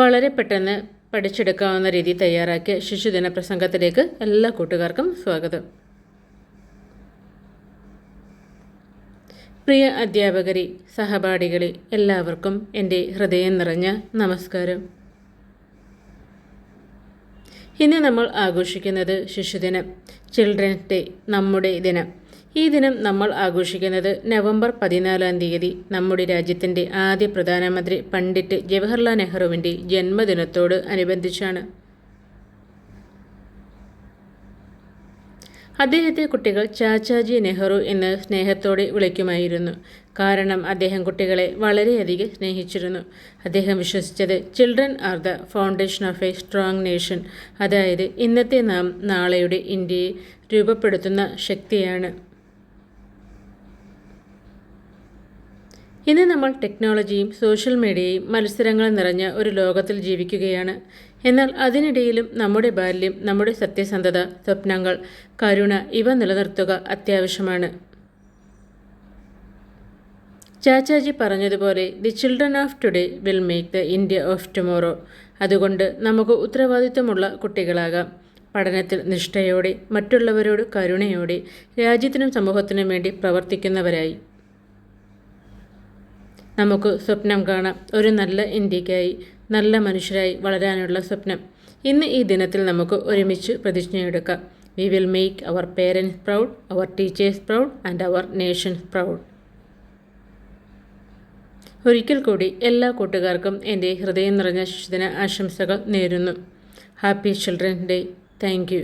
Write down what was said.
വളരെ പെട്ടെന്ന് പഠിച്ചെടുക്കാവുന്ന രീതി തയ്യാറാക്കിയ ശിശുദിന പ്രസംഗത്തിലേക്ക് എല്ലാ കൂട്ടുകാർക്കും സ്വാഗതം. പ്രിയ അധ്യാപകരെ സഹപാഠികളെ എല്ലാവർക്കും എന്റെ ഹൃദയം നിറഞ്ഞ നമസ്കാരം. ഇന്ന് നമ്മൾ ആഘോഷിക്കുന്നത് ശിശുദിനം ചിൽഡ്രൻസ് ഡേ നമ്മുടെ ദിനം. ഈ ദിനം നമ്മൾ ആഘോഷിക്കുന്നത് നവംബർ പതിനാലാം തീയതി നമ്മുടെ രാജ്യത്തിന്റെ ആദ്യ പ്രധാനമന്ത്രി പണ്ഡിറ്റ് ജവഹർലാൽ നെഹ്റുവിന്റെ ജന്മദിനത്തോട് അനുബന്ധിച്ചാണ്. അദ്ദേഹത്തെ കുട്ടികൾ ചാച്ചാജി നെഹ്റു എന്ന് സ്നേഹത്തോടെ വിളിക്കുമായിരുന്നു. കാരണം അദ്ദേഹം കുട്ടികളെ വളരെയധികം സ്നേഹിച്ചിരുന്നു. അദ്ദേഹം വിശ്വസിച്ചത് children are the foundation of a strong nation അതായത് ഇന്നത്തെ നാം നാളെയുടെ ഇന്ത്യയെ രൂപപ്പെടുത്തുന്ന ശക്തിയാണ്. ഇന്ന് നമ്മൾ ടെക്നോളജിയും സോഷ്യൽ മീഡിയയും മത്സരങ്ങളും നിറഞ്ഞ ഒരു ലോകത്തിൽ ജീവിക്കുകയാണ്. എന്നാൽ അതിനിടയിലും നമ്മുടെ ബാല്യം നമ്മുടെ സത്യസന്ധത സ്വപ്നങ്ങൾ കരുണ ഇവ നിലനിർത്തുക അത്യാവശ്യമാണ്. ചാച്ചാജി പറഞ്ഞതുപോലെ the children of today will make the India of tomorrow. അതുകൊണ്ട് നമുക്ക് ഉത്തരവാദിത്വമുള്ള കുട്ടികളാകാം. പഠനത്തിൽ നിഷ്ഠയോടെ മറ്റുള്ളവരോട് കരുണയോടെ രാജ്യത്തിനും സമൂഹത്തിനും വേണ്ടി പ്രവർത്തിക്കുന്നവരായി. നമുക്ക് സ്വപ്നം കാണാം. ഒരു നല്ല ഇന്ത്യക്കായി നല്ല മനുഷ്യരായി വളരാനുള്ള സ്വപ്നം. ഇന്ന് ഈ ദിനത്തിൽ നമുക്ക് ഒരുമിച്ച് പ്രതിജ്ഞയെടുക്കാം. We will make our parents proud our teachers proud and our nations proud ഒരിക്കൽ കൂടി എല്ലാ കൂട്ടുകാർക്കും എന്റെ ഹൃദയം നിറഞ്ഞ ശിശുദിന ആശംസകൾ നേരുന്നു. Happy children's day thank